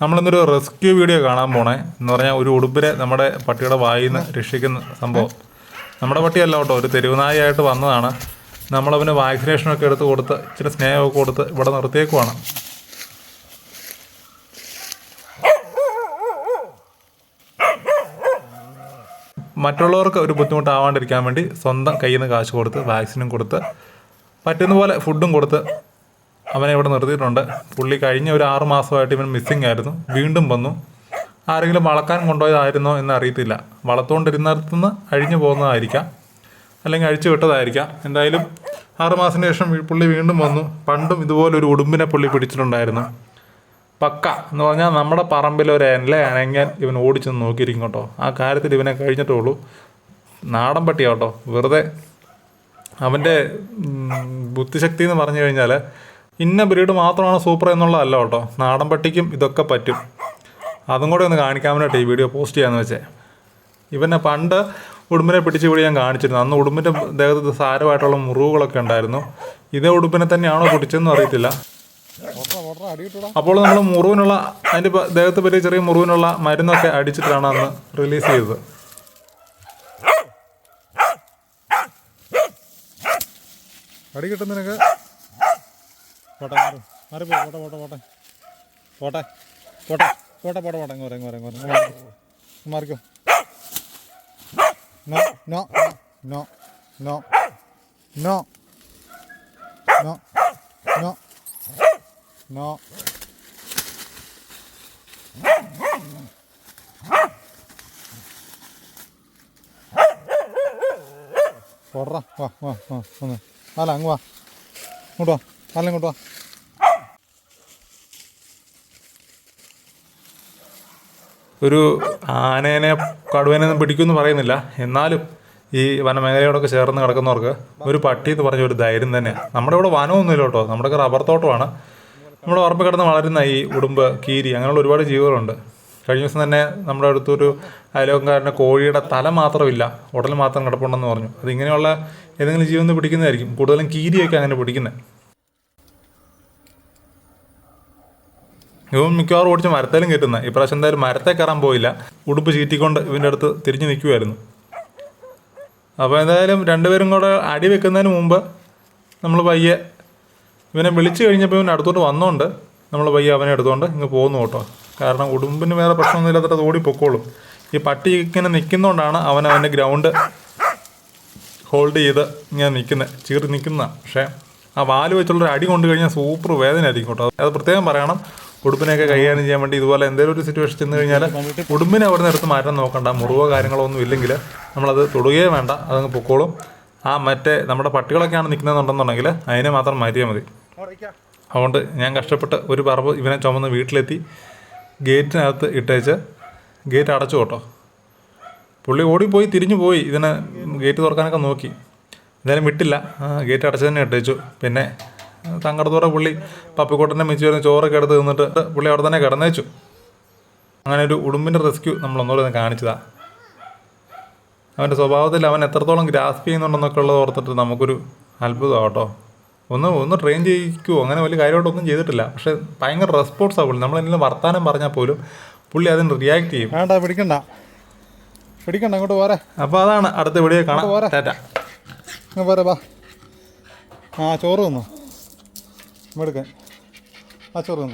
നമ്മളിന്നൊരു rescue video കാണാൻ പോണേ. എന്ന് പറഞ്ഞാൽ ഒരു ഉടുപ്പിനെ നമ്മുടെ പട്ടിയുടെ വായിന്ന് രക്ഷിക്കുന്ന സംഭവം. നമ്മുടെ പട്ടിയല്ല കേട്ടോ ഒരു തെരുവുനായായിട്ട് വന്നതാണ്. നമ്മളവന് വാക്സിനേഷനൊക്കെ എടുത്ത് കൊടുത്ത് ഇച്ചിരി സ്നേഹമൊക്കെ കൊടുത്ത് ഇവിടെ നിർത്തിയേക്കുവാണ്. മറ്റുള്ളവർക്ക് ഒരു ബുദ്ധിമുട്ടാവാണ്ടിരിക്കാൻ വേണ്ടി സ്വന്തം കയ്യിൽ നിന്ന് കാശ് കൊടുത്ത് വാക്സിനും കൊടുത്ത് പറ്റുന്ന പോലെ ഫുഡും കൊടുത്ത് അവനെ ഇവിടെ നിർത്തിയിട്ടുണ്ട്. പുള്ളി കഴിഞ്ഞ ഒരു ആറ് മാസമായിട്ട് ഇവൻ മിസ്സിംഗ് ആയിരുന്നു. വീണ്ടും വന്നു. ആരെങ്കിലും വളക്കാൻ കൊണ്ടുപോയതായിരുന്നോ എന്ന് അറിയത്തില്ല. വളർത്തുകൊണ്ടിരുന്നിടത്തുനിന്ന് അഴിഞ്ഞു പോകുന്നതായിരിക്കാം. അല്ലെങ്കിൽ അഴിച്ചു വിട്ടതായിരിക്കാം. എന്തായാലും ആറ് മാസത്തിന് ശേഷം പുള്ളി വീണ്ടും വന്നു. പണ്ടും ഇതുപോലെ ഒരു ഉടുമ്പിനെ പുള്ളി പിടിച്ചിട്ടുണ്ടായിരുന്നു. പക്ക എന്ന് പറഞ്ഞാൽ നമ്മുടെ പറമ്പിൽ ഒരു എല്ല അണങ്ങാൻ ഇവൻ ഓടിച്ചെന്ന് നോക്കിയിരിക്കും കേട്ടോ. ആ കാര്യത്തിൽ ഇവനെ കഴിഞ്ഞിട്ടുള്ളൂ നാടൻ പട്ടിയാട്ടോ വെറുതെ അവന്റെ ബുദ്ധിശക്തി എന്ന് പറഞ്ഞു കഴിഞ്ഞാൽ ഇന്ന ബ്രീഡ് മാത്രമാണ് സൂപ്പർ എന്നുള്ളതല്ല കേട്ടോ. നാടൻ പട്ടിക്കും ഇതൊക്കെ പറ്റും. അതും കൂടെ ഒന്ന് കാണിക്കാൻ വേണ്ടി ഈ വീഡിയോ പോസ്റ്റ് ചെയ്യാന്ന് വെച്ചേ. ഇവനെ പണ്ട് ഉടുമ്പിനെ പിടിച്ച് ഇവിടെ ഞാൻ കാണിച്ചിരുന്നു. അന്ന് ഉടുമ്പിന്റെ ദേഹത്ത് സാരമായിട്ടുള്ള മുറിവുകളൊക്കെ ഉണ്ടായിരുന്നു. ഇതേ ഉടുമ്പിനെ തന്നെയാണോ പിടിച്ചതെന്ന് അറിയത്തില്ല. അപ്പോൾ നമ്മൾ മുറിവിനുള്ള അതിന്റെ ദേഹത്ത് പറ്റിയ ചെറിയ മുറിവിനുള്ള മരുന്നൊക്കെ അടിച്ചിട്ടാണ് അന്ന് റിലീസ് ചെയ്തത്. അടി കിട്ടുന്നതിനൊക്കെ പോട്ടെ മാറി. പോ പോട്ടെ പോട്ടെ പോട്ടെ. പോട്ടെ പോട്ടെ പോട്ടെ പോട്ടെ പോട്ടെ. ഇങ്ങോട്ട് ഇങ്ങോട്ട് ഇങ്ങോട്ട് Marico. No no no no no no no no. പോട്രാ വാ വാ വാ ഒന്ന് അല്ല അങ്ങ് വാ. ഇങ്ങോട്ട് വാ. അല്ല ഇങ്ങോട്ട് വാ. ഒരു ആനേനെ കടുവനെ പിടിക്കുമെന്ന് പറയുന്നില്ല. എന്നാലും ഈ വനമേഖലയോടൊക്കെ ചേർന്ന് കിടക്കുന്നവർക്ക് ഒരു പട്ടി എന്ന് പറഞ്ഞ ഒരു ധൈര്യം തന്നെയാണ് നമ്മുടെ ഇവിടെ വനമൊന്നുമില്ല കേട്ടോ. നമ്മുടെ റബ്ബർ തോട്ടമാണ്. നമ്മുടെ ഉറപ്പ് കിടന്ന് വളരുന്ന ഈ ഉടുമ്പ് കീരി അങ്ങനെയുള്ള ഒരുപാട് ജീവികളുണ്ട്. കഴിഞ്ഞ ദിവസം തന്നെ നമ്മുടെ അടുത്തൊരു അയലോക്കാരന്റെ കോഴിയുടെ തല മാത്രമില്ല. ഉടൽ മാത്രം കിടപ്പുണ്ടെന്ന് പറഞ്ഞു. അതിങ്ങനെയുള്ള ഏതെങ്കിലും ജീവൻ പിടിക്കുന്നതായിരിക്കും. കൂടുതലും കീരിയൊക്കെ അങ്ങനെ പിടിക്കുന്നത് ഇവൻ മിക്കവാറും ഓടിച്ച് മരത്തേലും കയറ്റുന്ന. ഇപ്രാവശ്യം എന്തായാലും മരത്തെ കയറാൻ പോയില്ല. ഉടുപ്പ് ചീറ്റിക്കൊണ്ട് ഇവന്റെ അടുത്ത് തിരിഞ്ഞു നിൽക്കുമായിരുന്നു അപ്പോൾ എന്തായാലും രണ്ടുപേരും കൂടെ അടി വെക്കുന്നതിന് മുമ്പ് നമ്മൾ പയ്യെ ഇവനെ വിളിച്ചു കഴിഞ്ഞപ്പോൾ ഇവൻ അടുത്തോട്ട് വന്നോണ്ട് നമ്മൾ പയ്യെ അവനെ എടുത്തുകൊണ്ട് ഇങ്ങ് പോകുന്നു കേട്ടോ. കാരണം ഉടുമ്പിന് വേറെ പ്രശ്നമൊന്നും ഇല്ലാത്തിട്ട് ഓടി പൊക്കോളും. ഈ പട്ടി ഇങ്ങനെ നിൽക്കുന്നതുകൊണ്ടാണ് അവൻ അവന്റെ ഗ്രൗണ്ട് ഹോൾഡ് ചെയ്ത് ഇങ്ങനെ നിൽക്കുന്നത് ചീറി നിൽക്കുന്ന പക്ഷേ ആ വാൽ വെച്ചുള്ളൊരു അടി കൊണ്ട് കഴിഞ്ഞാൽ സൂപ്പർ വേദന വേദനയായിരിക്കും കേട്ടോ. അത് പ്രത്യേകം പറയണം. ഉടുപ്പിനെയൊക്കെ കൈകാര്യം ചെയ്യാൻ വേണ്ടി ഇതുപോലെ എന്തെങ്കിലും ഒരു സിറ്റുവേഷൻ ചെന്ന് കഴിഞ്ഞാൽ ഉടുമ്പിനെ അവിടെ നിന്ന് എടുത്ത് മാറ്റാൻ നോക്കണ്ട. മുറിവോ കാര്യങ്ങളോ ഒന്നും ഇല്ലെങ്കിൽ നമ്മളത് തൊടുകയേ വേണ്ട. അതങ്ങ് പൊക്കോളും. ആ മറ്റേ നമ്മുടെ പട്ടികളൊക്കെയാണ് നിൽക്കുന്നതെന്നുണ്ടെന്നുണ്ടെങ്കിൽ അതിനെ മാത്രം മാറ്റിയാൽ മതി. അതുകൊണ്ട് ഞാൻ കഷ്ടപ്പെട്ട് ഒരു പറമ്പ് ഇവനെ ചുമന്ന് വീട്ടിലെത്തി ഗേറ്റിനകത്ത് ഇട്ടേച്ച് ഗേറ്റ് അടച്ചു കേട്ടോ. പുള്ളി ഓടിപ്പോയി തിരിഞ്ഞു പോയി. ഇതിനെ ഗേറ്റ് തുറക്കാനൊക്കെ നോക്കി. എന്തായാലും വിട്ടില്ല. ഗേറ്റ് അടച്ചു തന്നെ ഇട്ടേച്ചു. പിന്നെ തങ്കടത്തോടെ പുള്ളി പപ്പിക്കോട്ടന്റെ മിച്ചു വരുന്ന ചോറൊക്കെ എടുത്ത് തിന്നിട്ട് പുള്ളി അവിടെ തന്നെ കിടന്നേച്ചു. അങ്ങനെ ഒരു ഉടുമ്പിന്റെ റെസ്ക്യൂ നമ്മൾ ഒന്നുകൂടെ ഒന്ന് കാണിച്ചതാ. അവന്റെ സ്വഭാവത്തിൽ അവൻ എത്രത്തോളം ഗ്രാസ്പ് ചെയ്യുന്നുണ്ടെന്നൊക്കെ ഉള്ളത് ഓർത്തിട്ട് നമുക്കൊരു അത്ഭുതമാണ് കേട്ടോ. ഒന്ന് ഒന്ന് ട്രെയിൻ ചെയ്യിക്കുമോ അങ്ങനെ വലിയ കാര്യമായിട്ടൊന്നും ചെയ്തിട്ടില്ല. പക്ഷേ ഭയങ്കര റെസ്പോൺസാണ് പുള്ളി. നമ്മളെന്തെങ്കിലും വർത്താനം പറഞ്ഞാൽ പോലും പുള്ളി അതിന് റിയാക്ട് ചെയ്യും. വേണ്ട പിടിക്കണ്ട. പിടിക്കണ്ട അങ്ങോട്ട് പോരെ. അപ്പോൾ അതാണ് അടുത്ത വീഡിയോ കാണാം. പോരെ. ടാറ്റ. ഇങ്ങ് പോരെ ബാ ആ ചോറ് തിന്നു. എടുക്കാൻ ആ ചോറ്